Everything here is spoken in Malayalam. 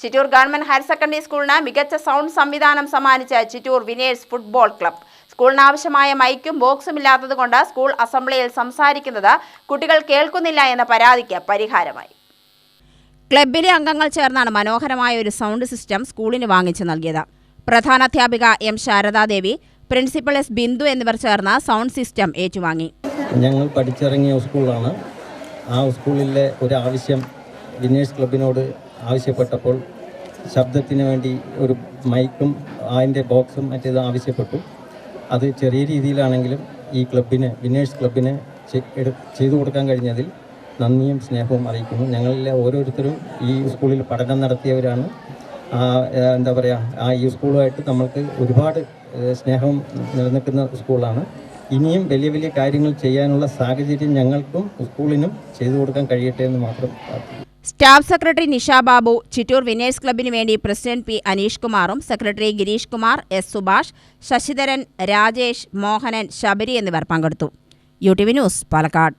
ചിറ്റൂർ ഗവൺമെന്റ് ഹയർ സെക്കൻഡറി സ്കൂളിന് മികച്ച സൗണ്ട് സംവിധാനം സമ്മാനിച്ച ചിറ്റൂർ വിനേഴ്സ് ഫുട്ബോൾ ക്ലബ്. സ്കൂളിന് ആവശ്യമായ മൈക്കും ബോക്സും ഇല്ലാത്തതുകൊണ്ട് സ്കൂൾ അസംബ്ലിയിൽ സംസാരിക്കുന്നത് കുട്ടികൾ കേൾക്കുന്നില്ല എന്ന പരാതിക്ക് പരിഹാരമായി. ക്ലബിലെ അംഗങ്ങൾ ചേർന്നാണ് മനോഹരമായ ഒരു സൗണ്ട് സിസ്റ്റം സ്കൂളിന് വാങ്ങിച്ചു നൽകിയത്. പ്രധാനാധ്യാപിക M Sharadadevi principal S Bindu എന്നിവർ ചേർന്ന് സൗണ്ട് സിസ്റ്റം ഏറ്റുവാങ്ങി. ഞങ്ങൾ പഠിച്ചിറങ്ങിയ സ്കൂളാണ്. ആ സ്കൂളിലെ ഒരു ആവശ്യം വിനേഴ്സ് ക്ലബിനോട് ആവശ്യപ്പെട്ടപ്പോൾ ശബ്ദത്തിന് വേണ്ടി ഒരു മൈക്കും അതിന്റെ ബോക്സും മറ്റേത് ആവശ്യപ്പെട്ടു. അത് ചെറിയ രീതിയിലാണെങ്കിലും ഈ ക്ലബിന് വിനേഴ്സ് ക്ലബിന് ചെയ്തു കൊടുക്കാൻ കഴിഞ്ഞതിൽ നന്ദിയും സ്നേഹവും അറിയിക്കുന്നു. ഞങ്ങളിലെ ഓരോരുത്തരും ഈ സ്കൂളിൽ പഠനം നടത്തിയവരാണ്. എന്താ പറയുക ആ ഈ സ്കൂളുമായിട്ട് നമ്മൾക്ക് ഒരുപാട് സ്നേഹം നിലനിൽക്കുന്ന സ്കൂളാണ്. ഇനിയും വലിയ വലിയ കാര്യങ്ങൾ ചെയ്യാനുള്ള സാഹചര്യം ഞങ്ങൾക്കും സ്കൂളിനും ചെയ്തു കൊടുക്കാൻ കഴിയട്ടെ എന്ന് മാത്രം staff secretary Nisha Babu Chittur winners ക്ലബിന് വേണ്ടി പ്രസിഡന്റ് പി അനീഷ് കുമാറും സെക്രട്ടറി ഗിരീഷ് കുമാർ എസ് സുഭാഷ് ശശിധരൻ രാജേഷ് മോഹനൻ ശബരി എന്നിവർ പങ്കെടുത്തു. U T V news Palakkad.